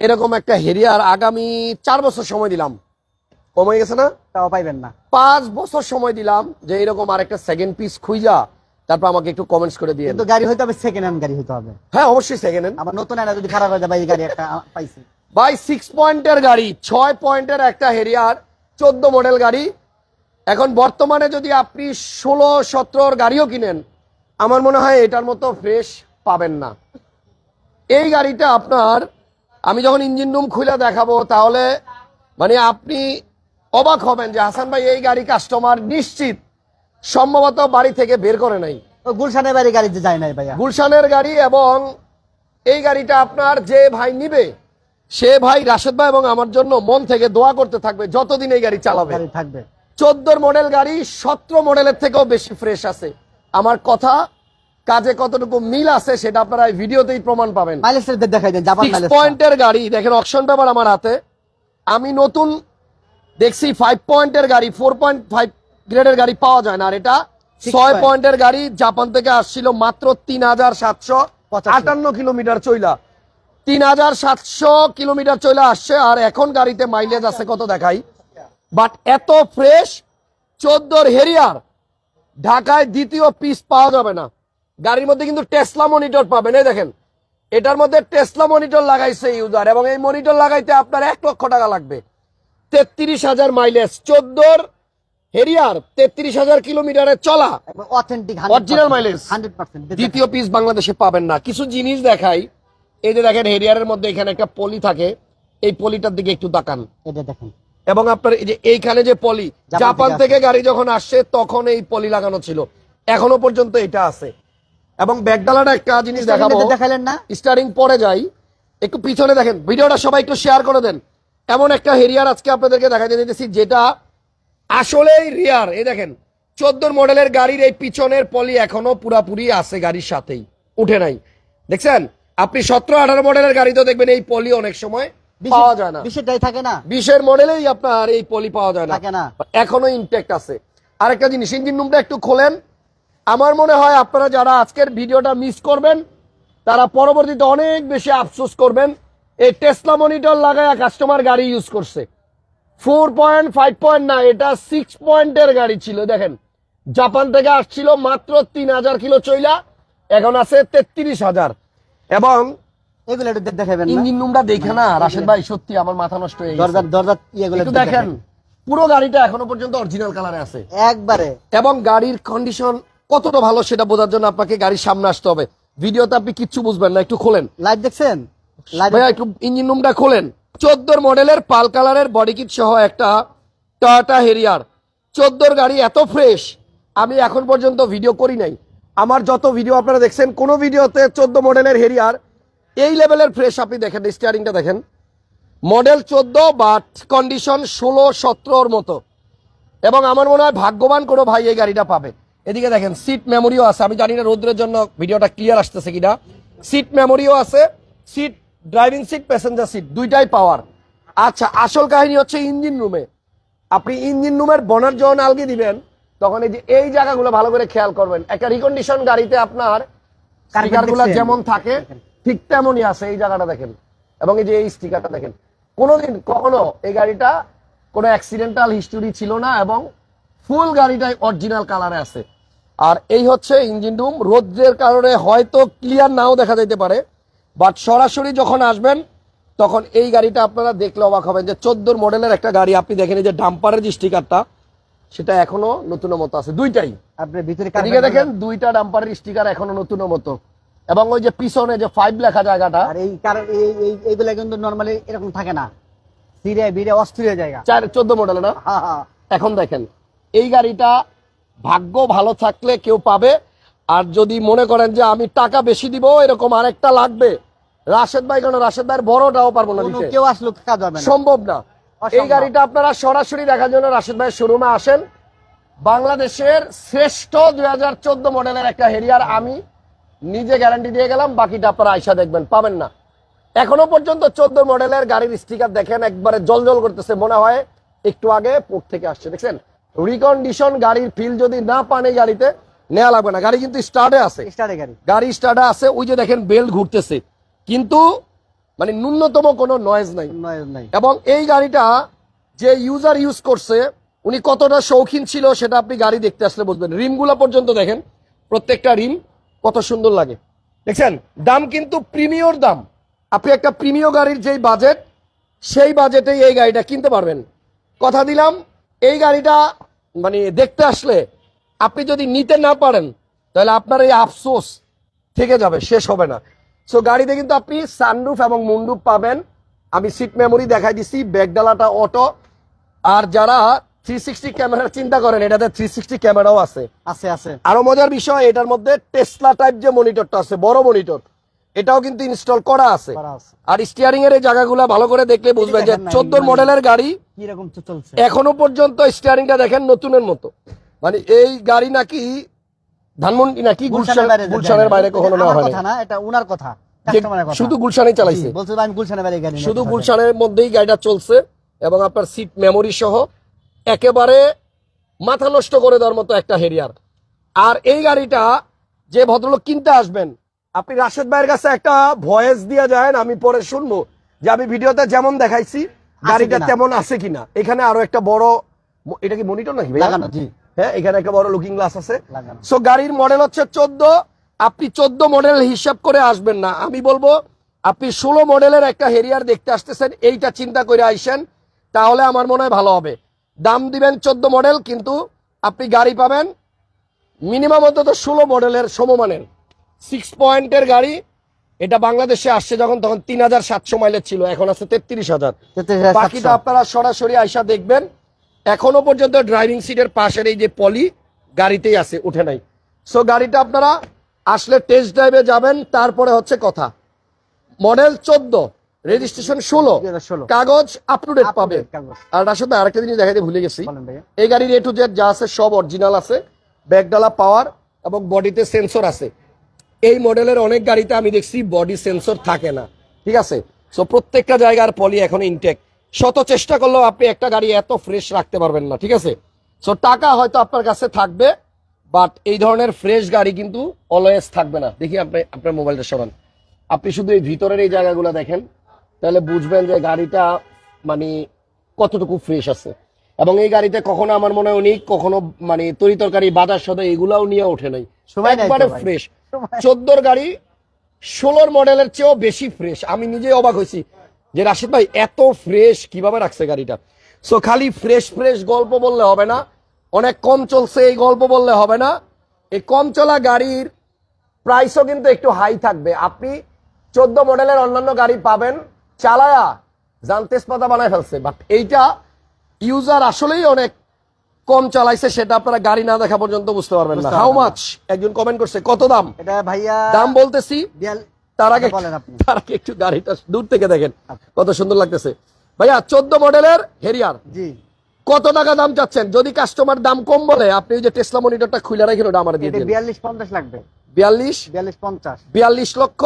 এরকম একটা হেরিয়ার আগামী চার বছর সময় দিলাম। কমে গেছে না? তাও পাইবেন না। পাঁচ বছর সময় দিলাম যে এরকম আরেকটা সেকেন্ড পিস খুঁজা তারপর আমাকে একটু কমেন্টস করে দিয়ে কিন্তু গাড়ি হইতে হবে সেকেন্ড হ্যান্ড গাড়ি হইতে হবে। হ্যাঁ অবশ্যই সেকেন্ড হ্যান্ড আবার নতুন আনা যদি খারাপ হয়ে যায় ভাই গাড়ি একটা পাইছি। বাই সিক্স পয়েন্টের গাড়ি ছয় পয়েন্টের একটা হেরিয়ার চোদ্দ মডেল গাড়ি। এখন বর্তমানে যদি আপনি ষোলো সতেরোর গাড়িও কিনেন আমার মনে হয় এটার মতো ফ্রেশ পাবেন না। এই গাড়িটা আপনার আমি যখন ইঞ্জিন রুম খুলে দেখাবো তাহলে মানে আপনি অবাক হবেন যে হাসান ভাই এই গাড়ি কাস্টমার নিশ্চিত সম্ভবত বাড়ি থেকে বের করে নাই। গুলশানের বাড়ি গাড়িতে যায় নাই ভাইয়া। গুলশানের গাড়ি এবং এই গাড়িটা আপনার যে ভাই নিবে সে ভাই রাশেদ ভাই এবং আমার জন্য মন থেকে দোয়া করতে থাকবে যতদিন এই গাড়ি চালাবে। থাকবে। চোদ্দোর মডেল গাড়ি সতেরো মডেলের থেকেও বেশি ফ্রেশ আছে। আমার কথা কাজে কতটুকু মিল আছে সেটা আপনারা এই ভিডিওতেই প্রমাণ পাবেন। মাইলেজ দেখাই দেন জাপান পয়েন্টের গাড়ি দেখেন অপশন পেপার আমার হাতে। আমি নতুন দেখছি ফাইভ পয়েন্টের গাড়ি ফোর পয়েন্ট ফাইভ গ্রেডের গাড়ি পাওয়া যায় না। আর এটা ছয় পয়েন্টের গাড়ি জাপান থেকে আসছিল মাত্র তিন হাজার সাতশো আটান্ন কিলোমিটার চইলা। তিন হাজার সাতশো কিলোমিটার চলে আসছে আর এখন গাড়িতে মাইলেজ আছে কত দেখাই? বাট এত ফ্রেশ চোদ্দোর হেরিয়ার ঢাকায় দ্বিতীয় পিস পাওয়া যাবে না। গাড়ির মধ্যে কিন্তু টেসলা মনিটর পাবেন। এই দেখেন এটার মধ্যে টেসলা মনিটর লাগাইছে ইউজার এবং এই মনিটর লাগাইতে আপনার এক লক্ষ টাকা লাগবে। তেত্রিশ হাজার মাইলেজ চোদ্দোর হেরিয়ার তেত্রিশ হাজার কিলোমিটারে চলা। হান্ড্রেড পার্সেন্ট দ্বিতীয় পিস বাংলাদেশে পাবেন না। কিছু জিনিস দেখাই। এই যে দেখেন হেরিয়ারের মধ্যে এখানে একটা পলি থাকে। এই পলিটার দিকে একটু তাকান। এটা দেখেন। এবং আপনার এই যে এইখানে যে পলি জাপান থেকে গাড়ি যখন আসছে তখন এই পলি লাগানো ছিল। এখনও পর্যন্ত এটা আছে। এবং ব্যাগডালাটা একটা জিনিস দেখাবো। এটা দেখাইলেন না? স্টারিং পরে যাই। একটু পিছনে দেখেন ভিডিওটা সবাই একটু শেয়ার করে দেন। এমন একটা হেরিয়ার আজকে আপনাদেরকে দেখাতে দিতেছি যেটা আসলেই রিয়ার এই দেখেন চোদ্দোর মডেলের গাড়ির এই পিছনের পলি এখনও পুরাপুরি আছে গাড়ির সাথেই উঠে নাই। দেখছেন? আপনি সতেরো আঠারো মডেলের গাড়িতেও দেখবেন এই পলি অনেক সময় পাওয়া যায় না। বিশেষটাই থাকে না। বিশের মডেলেই আপনার এই পলি পাওয়া যায় না। থাকে না। এখনও ইনটেক্ট আছে। আরেকটা জিনিস ইঞ্জিন রুমটা একটু খোলেন। আমার মনে হয় আপনারা যারা আজকের ভিডিওটা মিস করবেন তারা পরবর্তীতে অনেক বেশি আফসোস করবেন এই টেসলা মনিটর লাগায় কাস্টমার গাড়ি ইউজ করছে। ফোর পয়েন্ট ফাইভ পয়েন্ট না এটা সিক্স পয়েন্টের গাড়ি ছিল দেখেন। জাপান থেকে আসছিল মাত্র তিন হাজার কিলো চইলা এখন আছে তেত্রিশ হাজার। এবং এগুলো একটু দে- দেখাবেন ইঞ্জিন রুমটা দেখে না রাশেদ ভাই সত্যি আমার মাথা নষ্ট হয়ে দরজা দরজা ইয়েগুলো একটু একটু দেখেন পুরো গাড়িটা এখনও পর্যন্ত অরিজিনাল কালারে আছে। একবারে। এবং গাড়ির কন্ডিশন কতটা ভালো সেটা বোঝার জন্য আপনাকে গাড়ির সামনে আসতে হবে। ভিডিওতে আপনি কিচ্ছু বুঝবেন না একটু খোলেন। লাইট দেখছেন? ভাইয়া একটু ইঞ্জিন রুমটা খোলেন। চোদ্দোর মডেলের পাল কালারের বডি কিট সহ একটা টয়োটা হেরিয়ার চোদ্দোর গাড়ি এত ফ্রেশ আমি এখন পর্যন্ত ভিডিও করি নাই। আমার যত ভিডিও আপনারা দেখছেন কোনো ভিডিওতে চোদ্দ মডেলের হেরিয়ার এই লেভেলের ফ্রেশ আপনি দেখেন স্টিয়ারিংটা দেখেন। মডেল চোদ্দ বাট কন্ডিশন ষোলো সতেরোর মতো। এবং আমার মনে হয় ভাগ্যবান কোনো ভাই এই গাড়িটা পাবে। এদিকে দেখেন সিট মেমোরিও আছে। আমি জানি না রোদ্রের জন্য ভিডিওটা ক্লিয়ার আসতেছে কিনা। সিট মেমোরিও আছে। Seat driving seat passenger seat দুইটাই পাওয়ার আচ্ছা আসল কাহিনী হচ্ছে ইঞ্জিন রুমে আপনি ইঞ্জিন রুমের বনার যখন আলগি দিবেন তখন এই যে এই জায়গাগুলো ভালো করে খেয়াল করবেন। একটা রিকন্ডিশন গাড়িতে আপনার স্টিকারগুলো যেমন থাকে ঠিক তেমনই আছে এই জায়গাটা দেখেন। এবং এই যে এই স্টিকারটা দেখেন। কোনোদিন কখনো এই গাড়িটা কোনো অ্যাক্সিডেন্টাল হিস্টোরি ছিল না এবং ফুল গাড়িটাই অরিজিনাল কালারে আছে। আর এই হচ্ছে ইঞ্জিন রুম। রোদ্রের কারণে হয়তো ক্লিয়ার নাও দেখা যেতে পারে বাট সরাসরি যখন আসবেন তখন এই গাড়িটা আপনারা দেখলে অবাক হবেন যে চোদ্দোর মডেলের একটা গাড়ি। আপনি দেখেন যে ডাম্পারের যে স্টিকারটা সেটা এখনও নতুন মতো আছে। দুইটাই। আপনি ভিতরে এদিকে দেখেন দুইটা ডাম্পারের স্টিকার এখনও নতুন মতো। এবং ওই যে পিছনে যে ফাইভ লেখা জায়গাটা আর এই কার- এই- এইগুলা কিন্তু নর্মালি এরকম থাকে না। সিরে বিরে অস্থির জায়গা চার চোদ্দ মডেল না? এখন দেখেন এই গাড়িটা ভাগ্য ভালো থাকলে কেউ পাবে। আর যদি মনে করেন যে আমি টাকা বেশি দিব এরকম আরেকটা লাগবে। রাশেদ ভাই কেন রাশেদ ভাইয়ের বড়টাও পারব না দিতে। কেউ আসলো সম্ভব না। এই গাড়িটা আপনারা সরাসরি দেখার জন্য রাশেদ ভাই শোরুমে আসেন। বাংলাদেশের শ্রেষ্ঠ দুই হাজার চোদ্দ মডেলের একটা হেরিয়ার আমি নিজে গ্যারান্টি দিয়ে গেলাম বাকিটা আপনারা আইসা দেখবেন। পাবেন না। এখনও পর্যন্ত চোদ্দ মডেলের গাড়ির স্টিকার দেখেন একবারে জল জল করতেছে। মনে হয় একটু আগে পোর্ট থেকে আসছে দেখছেন? রিকন্ডিশন গাড়ির ফিল যদি না পান এই গাড়িতে নেওয়া লাগবে না। গাড়ি কিন্তু স্টার্টে আছে। গাড়ি। স্টার্টে আছে ওই যে দেখেন বেল্ট ঘুরতেছে। কিন্তু মানে ন্যূনতম কোনো নয়েজ নাই। নাই। এবং এই গাড়িটা যে ইউজার ইউজ করছে উনি কতটা শৌখিন ছিল সেটা আপনি গাড়ি দেখতে আসলে বুঝবেন। রিমগুলো পর্যন্ত দেখেন প্রত্যেকটা রিম কত সুন্দর লাগে। দেখছেন দাম কিন্তু প্রিমিয়র দাম। আপনি একটা প্রিমিয় গাড়ির যেই বাজেট সেই বাজেটেই এই গাড়িটা কিনতে পারবেন। কথা দিলাম এই গাড়িটা মানে দেখতে আসলে আপনি যদি নিতে না পারেন তাহলে আপনার এই আফসোস থেকে যাবে শেষ হবে না। সো গাড়িতে কিন্তু আপনি সানরুফ এবং মুন্ডুপ পাবেন। আমি সিট মেমোরি দেখাই দিছি ব্যাগডালাটা অটো আর যারা থ্রি সিক্সটি ক্যামেরার চিন্তা করেন এটাতে থ্রি সিক্সটি ক্যামেরাও আছে। আছে আছে। আরও মজার বিষয় এটার মধ্যে টেসলা টাইপ যে মনিটরটা আছে বড় মনিটর এটাও কিন্তু ইনস্টল করা আছে। আর স্টিয়ারিং এর এই জায়গাগুলো ভালো করে দেখলে বুঝবেন যে চোদ্দ মানে- মডেলের গাড়ি তো চলছে। এখনও পর্যন্ত স্টিয়ারিংটা দেখেন নতুনের মতো। মানে এই গাড়ি নাকি ধানমন্ডি নাকি গুলশান গুলশানের বাইরে কখনো নেওয়া কথা না এটা কথা শুধু গুলশানেই চালাইছে। গাড়ি শুধু গুলশানের মধ্যেই গাড়িটা চলছে এবং আপনার সিট মেমোরি সহ একেবারে মাথা নষ্ট করে দেওয়ার মতো একটা হেরিয়ার। আর এই গাড়িটা যে ভদ্রলোক কিনতে আসবেন আপনি রাশেদ ভাইয়ের কাছে একটা ভয়েস দিয়ে যায় আমি পরে শুনব। যে আমি ভিডিওতে যেমন দেখাইছি গাড়িটা। তেমন আছে কিনা? এখানে আরও একটা বড় এটা কি মনিটর নাকি লাগানো জি। হ্যাঁ এখানে একটা বড় লুকিং গ্লাস আছে। সো গাড়ির মডেল হচ্ছে চোদ্দ। আপনি চোদ্দ মডেল হিসাব করে আসবেন না। আমি বলব আপনি ষোলো মডেলের একটা হেরিয়ার দেখতে আসতেছেন এইটা চিন্তা করে আইসেন তাহলে আমার মনে হয় ভালো হবে। দাম দিবেন চোদ্দ মডেল কিন্তু আপনি গাড়ি পাবেন মিনিমাম অন্তত ষোলো মডেলের সমমানের। সিক্স পয়েন্টের গাড়ি এটা বাংলাদেশে আসছে যখন তখন তিন হাজার সাতশো মাইলের ছিল এখন আছে তেত্রিশ হাজার। বাকিটা আপনারা সরাসরি আইসা দেখবেন এখনও পর্যন্ত ড্রাইভিং সিটের পাশের এই যে পলি গাড়িতেই আছে উঠে নাই। সো গাড়িটা আপনারা আসলে টেস্ট ড্রাইভে যাবেন তারপরে হচ্ছে কথা। মডেল চোদ্দ রেজিস্ট্রেশন ষোলো কাগজ আপ টু ডেট পাবে আর তার সাথে আরেকটা জিনিস দেখাতে ভুলে গেছি। এই গাড়ির এ টু জেড যা আছে সব অরিজিনাল আছে। ব্যাকডালা পাওয়ার এবং বডিতে সেন্সর আছে। এই মডেলের অনেক গাড়িতে আমি দেখছি বডি সেন্সর থাকে না। ঠিক আছে? সো প্রত্যেকটা জায়গার পলি এখন ইনটেক শত চেষ্টা করলেও আপনি একটা গাড়ি এত ফ্রেশ রাখতে পারবেন না ঠিক আছে? সো টাকা হয়তো আপনার কাছে থাকবে বাট এই ধরনের ফ্রেশ গাড়ি কিন্তু অলওয়েজ থাকবে না। দেখি আপনি আপনার মোবাইলটা সরান। আপনি শুধু এই ভিতরের এই জায়গাগুলো দেখেন তাহলে বুঝবেন যে গাড়িটা মানে কতটুকু ফ্রেশ আছে। এবং এই গাড়িতে কখনো আমার মনে হয় উনি কখনো মানে তরি তরকারি বাজার সদা এগুলাও নিয়ে ওঠে নাই। একবারে ফ্রেশ চোদ্দোর গাড়ি, ষোলোর মডেলের চেয়েও বেশি ফ্রেশ আমি নিজে অবাক হয়েছি যে রাশিদ ভাই এত ফ্রেশ কীভাবে রাখছে গাড়িটা? সো খালি ফ্রেশ ফ্রেশ গল্প বললে হবে না। অনেক কম চলছে, এই গল্প বললে হবে না। এই কম চলা গাড়ির প্রাইসও কিন্তু একটু হাই থাকবে। আপনি চোদ্দ মডেলের অন্যান্য গাড়ি পাবেন, চালায়া জান তেজপাতা বানায় ফেলছে। বাট এইটা ইউজার আসলেই অনেক কম চালাইছে সেটা আপনারা গাড়ি না দেখা পর্যন্ত বুঝতে পারবেন না। হাউ মাছ একজন কমেন্ট করছে কত দাম? এটা ভাইয়া দাম বলতেছি তার আগে বলেন আপনি। তার আগে একটু গাড়িটা দূর থেকে দেখেন কত সুন্দর লাগতেছে। ভাইয়া চোদ্দ মডেলের হেরিয়ার জি। কত টাকা দাম চাচ্ছেন? যদি কাস্টমার দাম কম বলে আপনি ওই যে টেসলা মনিটরটা খুলে রাখেন ওটা আমার দিয়ে দিন। বিয়াল্লিশ পঞ্চাশ লাগবে। বিয়াল্লিশ? বিয়াল্লিশ পঞ্চাশ। বিয়াল্লিশ লক্ষ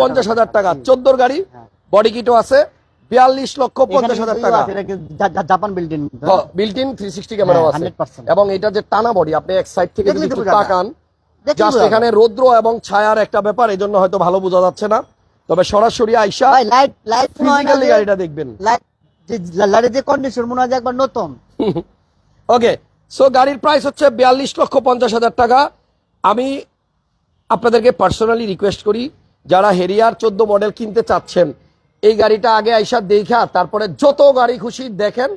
পঞ্চাশ হাজার টাকা। চোদ্দোর গাড়ি হ্যাঁ। বডি কিটও আছে। বিয়াল্লিশ লক্ষ পঞ্চাশ হাজার টাকা। Japan building in three sixty ক্যামেরাও হ্যাঁ, আছে। এবং এটা যে টানা বডি আপনি এক সাইড থেকে যদি। তাকান জাস্ট এখানে রৌদ্র এবং ছায়ার একটা ব্যাপার এই জন্য হয়তো ভালো বোঝা যাচ্ছে না। তবে সরাসরি আইসা লাইট লাইট ফিজিক্যালি গাড়িটা দেখবেন। লাইট লাইটের যে কন্ডিশন মনে হয় একবার নতুন। ওকে সো গাড়ির প্রাইস হচ্ছে বিয়াল্লিশ লক্ষ পঞ্চাশ হাজার টাকা। আমি আপনাদেরকে পার্সোনালি রিকোয়েস্ট করি যারা হেরিয়ার চোদ্দ মডেল কিনতে চাচ্ছেন এই গাড়িটা আগে আইসা দেখা তারপরে যত গাড়ি খুশি দেখেন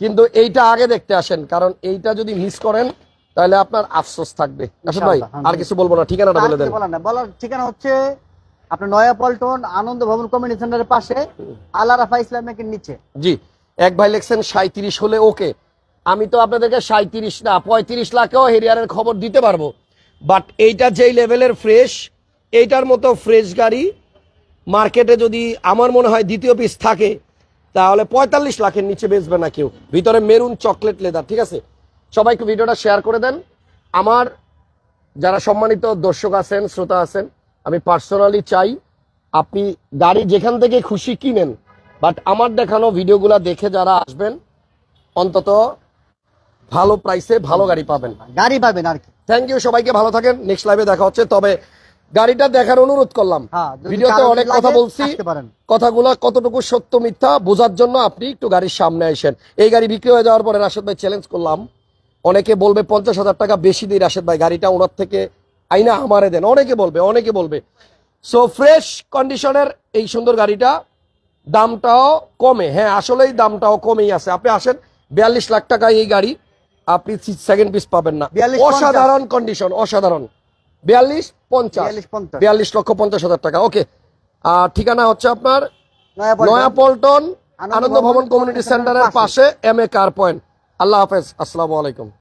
কিন্তু এইটা আগে দেখতে আসেন কারণ এইটা যদি মিস করেন তাহলে আপনার আফসোস থাকবে। আসলে ভাই আর কিছু বলব না ঠিকানাটা বলে দেন। বলার ঠিকানা হচ্ছে আপনার নয়া পল্টন আনন্দ ভবন কমিউনিটি সেন্টারের পাশে আল্লাহ রাফা ইসলামের নিচে। জি এক ভাই লেখছেন সাঁত্রিশ হলে ওকে। আমি তো আপনাদেরকে সাঁত্রিশ না পঁয়ত্রিশ লাখেও হেরিয়ারের খবর দিতে পারব। বাট এইটা যেই লেভেলের ফ্রেশ এইটার মতো ফ্রেশ গাড়ি মার্কেটে যদি আমার মনে হয় দ্বিতীয় পিস থাকে তাহলে পঁয়তাল্লিশ লাখের নিচে বেচবে না কেউ। ভিতরে মেরুন চকলেট লেদার ঠিক আছে? সবাইকে ভিডিওটা শেয়ার করে দেন। আমার যারা সম্মানিত দর্শক আছেন শ্রোতা আছেন আমি পার্সোনালি চাই আপনি গাড়ি যেখান থেকে খুশি কিনেন বাট আমার দেখানো ভিডিওগুলো দেখে যারা আসবেন অন্তত ভালো প্রাইসে ভালো গাড়ি পাবেন। গাড়ি পাবেন আর কি। থ্যাংক ইউ সবাইকে ভালো থাকেন। নেক্সট লাইভে দেখা হচ্ছে। তবে গাড়িটা দেখার অনুরোধ করলাম। হ্যাঁ, ভিডিওতে অনেক কথা বলছি। কথাগুলো কতটুকু সত্য মিথ্যা বোঝার জন্য আপনি একটু গাড়ির সামনে আসেন। এই গাড়ি বিক্রি হয়ে যাওয়ার পরে রাশেদ ভাই চ্যালেঞ্জ করলাম। অনেকে বলবে পঞ্চাশ হাজার টাকা বেশি দিই রাশেদ ভাই গাড়িটা ওনার থেকে আইনা আমারে দেন। অনেকে বলবে অনেকে বলবে। সো ফ্রেশ কন্ডিশনের এই সুন্দর গাড়িটা দামটাও কমে। হ্যাঁ আসলেই দামটাও কমেই আছে। আপনি আসেন বিয়াল্লিশ লাখ টাকায় এই গাড়ি আপনি সেকেন্ড পিস পাবেন না। অসাধারণ কন্ডিশন অসাধারণ। বিয়াল্লিশ পঞ্চাশ। বিয়াল্লিশ লক্ষ পঞ্চাশ হাজার টাকা ওকে। আর ঠিকানা হচ্ছে আপনার নয়াপল্টন। আনন্দ ভবন কমিউনিটি সেন্টারের পাশে। এম এ কার পয়েন্ট আল্লাহ হাফেজ আসসালামু আলাইকুম।